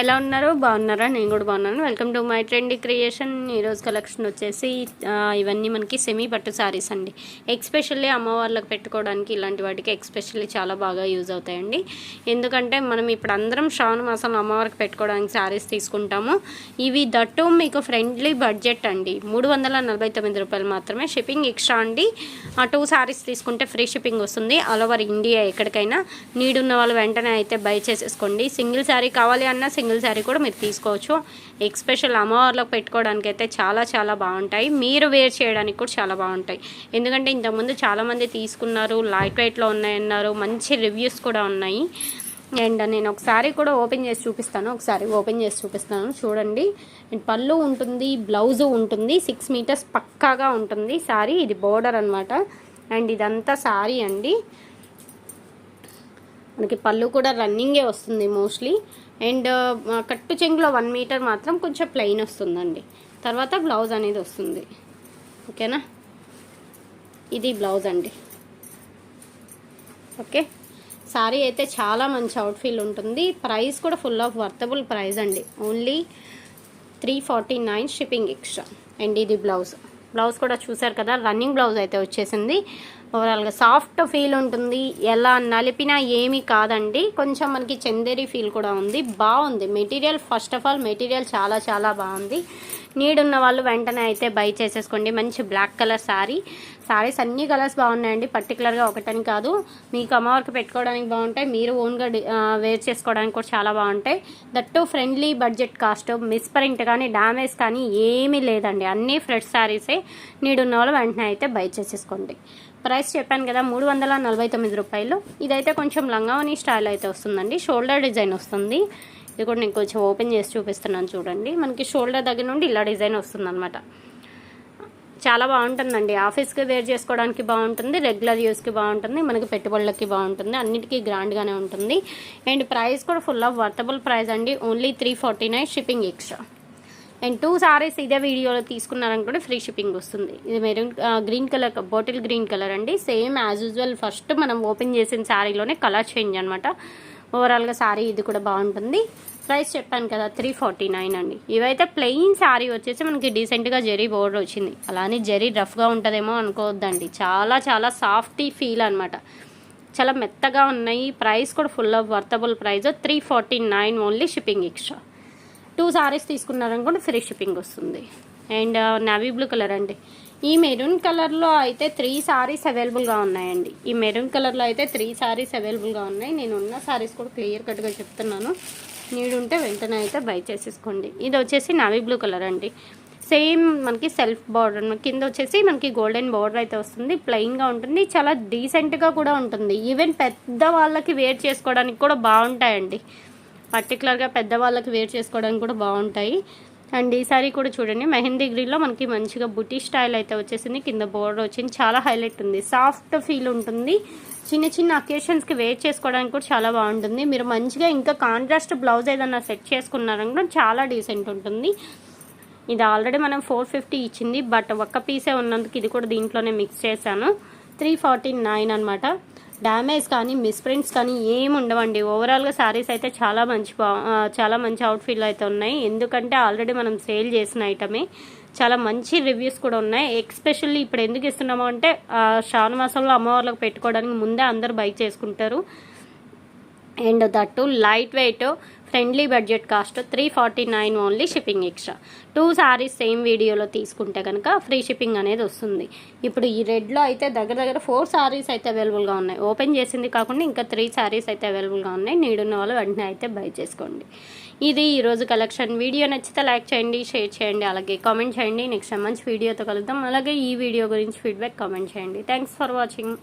ఎలా ఉన్నారు బాగున్నారా? నేను కూడా బాగున్నాను. Welcome to my trendy creation ఈరోజు కలెక్షన్ వచ్చేసి ఇవన్నీ మనకి సెమీ పట్టు శారీస్ అండి. ఎక్స్పెషల్లీ అమ్మవార్లకు పెట్టుకోవడానికి ఇలాంటి వాటికి ఎక్స్పెషల్లీ చాలా బాగా యూజ్ అవుతాయండి. ఎందుకంటే మనం ఇప్పుడు అందరం శ్రావణ మాసంలో అమ్మవారికి పెట్టుకోవడానికి శారీస్ తీసుకుంటాము. ఇవి దట్టు మీకు ఫ్రెండ్లీ బడ్జెట్ అండి. మూడు వందల నలభై తొమ్మిది రూపాయలు మాత్రమే షిప్పింగ్ ఎక్స్ట్రా అండి. ఆ టూ శారీస్ తీసుకుంటే ఫ్రీ షిప్పింగ్ వస్తుంది. ఆల్ ఓవర్ ఇండియా ఎక్కడికైనా నీడున్న ఉన్న వాళ్ళు వెంటనే అయితే బై చేసేసుకోండి. సింగిల్ శారీ కావాలి అన్న సింగిల్ శారీ కూడా మీరు తీసుకోవచ్చు. ఎక్స్పెషల్ అమ్మవార్లకు పెట్టుకోవడానికి అయితే చాలా చాలా బాగుంటాయి. మీరు వేర్ చేయడానికి కూడా చాలా బాగుంటాయి. ఎందుకంటే ఇంతకుముందు చాలామంది తీసుకున్నారు లైట్ వెయిట్లో ఉన్నాయన్నారు మంచి రివ్యూస్ కూడా ఉన్నాయి. అండ్ నేను ఒకసారి కూడా ఓపెన్ చేసి చూపిస్తాను. ఒకసారి ఓపెన్ చేసి చూపిస్తాను. చూడండి. అండ్ పళ్ళు ఉంటుంది బ్లౌజ్ ఉంటుంది సిక్స్ మీటర్స్ పక్కాగా ఉంటుంది సారీ ఇది బోర్డర్ అనమాట అండ్ ఇదంతా సారీ అండి. మనకి పళ్ళు కూడా రన్నింగే వస్తుంది మోస్ట్లీ. అండ్ కట్టు చెంగులో వన్ మీటర్ మాత్రం కొంచెం ప్లెయిన్ వస్తుందండి. తర్వాత బ్లౌజ్ అనేది వస్తుంది. ఓకేనా? ఇది బ్లౌజ్ అండి. ఓకే? సారీ అయితే చాలా మంచి అవుట్ ఫీల్ ఉంటుంది. ప్రైస్ కూడా ఫుల్ ఆఫ్ వర్తబుల్ ప్రైస్ అండి. Only three forty nine shipping extra. And ఇది బ్లౌజ్. బ్లౌజ్ కూడా చూసారు కదా రన్నింగ్ బ్లౌజ్ అయితే వచ్చేసింది. ఓవరాల్గా సాఫ్ట్ ఫీల్ ఉంటుంది. ఎలా నలిపినా ఏమీ కాదండి. కొంచెం మనకి చందేరి ఫీల్ కూడా ఉంది. బాగుంది. Material first of all material చాలా చాలా బాగుంది. నీడ్ ఉన్న వాళ్ళు వెంటనే అయితే బై చేసేసుకోండి. మంచి బ్లాక్ కలర్ శారీ శారీస్ అన్ని కలర్స్ బాగున్నాయండి. పర్టికులర్గా ఒకటని కాదు. మీకు అమ్మవారికి పెట్టుకోవడానికి బాగుంటాయి. మీరు ఓన్గా వేర్ చేసుకోవడానికి కూడా చాలా బాగుంటాయి. That friendly budget cost misprint కానీ డ్యామేజ్ కానీ ఏమీ లేదండి. అన్నీ ఫ్రెష్ శారీసే నీడున్న వాళ్ళు వెంటనే అయితే బై చేసేసుకోండి. ప్రైస్ చెప్పాను కదా మూడు వందల నలభై తొమ్మిది రూపాయలు. ఇదైతే కొంచెం లంగావని స్టైల్ అయితే వస్తుందండి. షోల్డర్ డిజైన్ వస్తుంది. ఇది కూడా నేను కొంచెం ఓపెన్ చేసి చూపిస్తున్నాను చూడండి. మనకి షోల్డర్ దగ్గర నుండి ఇలా డిజైన్ వస్తుందన్నమాట. చాలా బాగుంటుందండి. ఆఫీస్కి వేర్ చేసుకోవడానికి బాగుంటుంది రెగ్యులర్ యూస్కి బాగుంటుంది మనకి పెట్టుబడులకి బాగుంటుంది అన్నిటికీ గ్రాండ్గానే ఉంటుంది. అండ్ ప్రైస్ కూడా ఫుల్ ఆఫ్ వర్తబుల్ ప్రైస్ అండి. Only three forty nine shipping extra and two saris ఇదే వీడియోలో తీసుకున్నారనుకుంటే ఫ్రీ షిప్పింగ్ వస్తుంది. ఇది maroon green colour bottle green colour అండి. సేమ్ యాజ్ యూజువల్ ఫస్ట్ మనం ఓపెన్ చేసిన శారీలోనే కలర్ చేంజ్ అనమాట ఓవరాల్గా శారీ ఇది కూడా బాగుంటుంది. ప్రైస్ చెప్పాను కదా త్రీ ఫార్టీ నైన్ అండి. ఇవైతే ప్లెయిన్ శారీ వచ్చేసి మనకి డీసెంట్గా జెరీ బోర్డర్ వచ్చింది. అలానే జెరీ రఫ్గా ఉంటుందేమో అనుకోవద్దండి. చాలా చాలా సాఫ్టీ ఫీల్ అనమాట చాలా మెత్తగా ఉన్నాయి. ప్రైస్ కూడా full of worthable price three forty nine only shipping extra two saris తీసుకున్నారనుకోండి free shipping వస్తుంది. అండ్ నవీ బ్లూ కలర్ అండి. ఈ మెరూన్ కలర్లో అయితే త్రీ సారీస్ అవైలబుల్గా ఉన్నాయండి. ఈ మెరూన్ కలర్లో అయితే త్రీ సారీస్ అవైలబుల్గా ఉన్నాయి. నేను ఉన్న సారీస్ కూడా క్లియర్ కట్గా చెప్తున్నాను. నీడు ఉంటే వెంటనే అయితే బై చేసేసుకోండి. ఇది వచ్చేసి నవీ బ్లూ కలర్ అండి. సేమ్ మనకి సెల్ఫ్ బార్డర్ కింద వచ్చేసి మనకి గోల్డెన్ బార్డర్ అయితే వస్తుంది. ప్లెయిన్గా ఉంటుంది. చాలా డీసెంట్గా కూడా ఉంటుంది. ఈవెన్ పెద్ద వాళ్ళకి వేర్ చేసుకోవడానికి కూడా బాగుంటాయండి. పర్టికులర్గా పెద్దవాళ్ళకి వేర్ చేసుకోవడానికి కూడా బాగుంటాయి. అండ్ ఈ సారీ కూడా చూడండి మెహందీ గ్రీన్లో మనకి మంచిగా బుటీ స్టైల్ అయితే వచ్చేసింది. కింద బోర్డర్ వచ్చింది. చాలా హైలైట్ ఉంది. సాఫ్ట్ ఫీల్ ఉంటుంది. చిన్న చిన్న అకేషన్స్కి వేర్ చేసుకోవడానికి కూడా చాలా బాగుంటుంది. మీరు మంచిగా ఇంకా కాంట్రాస్ట్ బ్లౌజ్ ఏదైనా సెట్ చేసుకున్నారంటే చాలా డీసెంట్ ఉంటుంది. ఇది ఆల్రెడీ మనం ఫోర్ ఫిఫ్టీ ఇచ్చింది. బట్ ఒక్క పీసే ఉన్నందుకు ఇది కూడా దీంట్లోనే మిక్స్ చేశాను. త్రీ ఫార్టీ నైన్ అనమాట డ్యామేజ్ కానీ మిస్ప్రింట్స్ కానీ ఏమి ఉండవండి. ఓవరాల్గా శారీస్ అయితే చాలా మంచి బా చాలా మంచి అవుట్ఫీల్ అయితే ఉన్నాయి. ఎందుకంటే ఆల్రెడీ మనం సేల్ చేసిన ఐటమే చాలా మంచి రివ్యూస్ కూడా ఉన్నాయి. ఎక్స్పెషల్లీ ఇప్పుడు ఎందుకు ఇస్తున్నాము అంటే శ్రావణ మాసంలో అమ్మవార్లకు పెట్టుకోవడానికి ముందే అందరూ బైక్ చేసుకుంటారు. And that light weight friendly budget cost three forty nine only shipping extra. Two saris same వీడియోలో తీసుకుంటే కనుక ఫ్రీ షిప్పింగ్ అనేది వస్తుంది. ఇప్పుడు ఈ రెడ్లో అయితే దగ్గర దగ్గర ఫోర్ సారీస్ అయితే అవైలబుల్గా ఉన్నాయి. ఓపెన్ చేసింది కాకుండా ఇంకా త్రీ సారీస్ అయితే అవైలబుల్గా ఉన్నాయి. నీడున్న వాళ్ళు వెంటనే అయితే బై చేసుకోండి. ఇది ఈరోజు కలెక్షన్. వీడియో నచ్చితే లైక్ చేయండి షేర్ చేయండి అలాగే కామెంట్ చేయండి. నెక్స్ట్ మంచి వీడియోతో కలుద్దాం. అలాగే ఈ వీడియో గురించి ఫీడ్బ్యాక్ కామెంట్ చేయండి. Thanks for watching.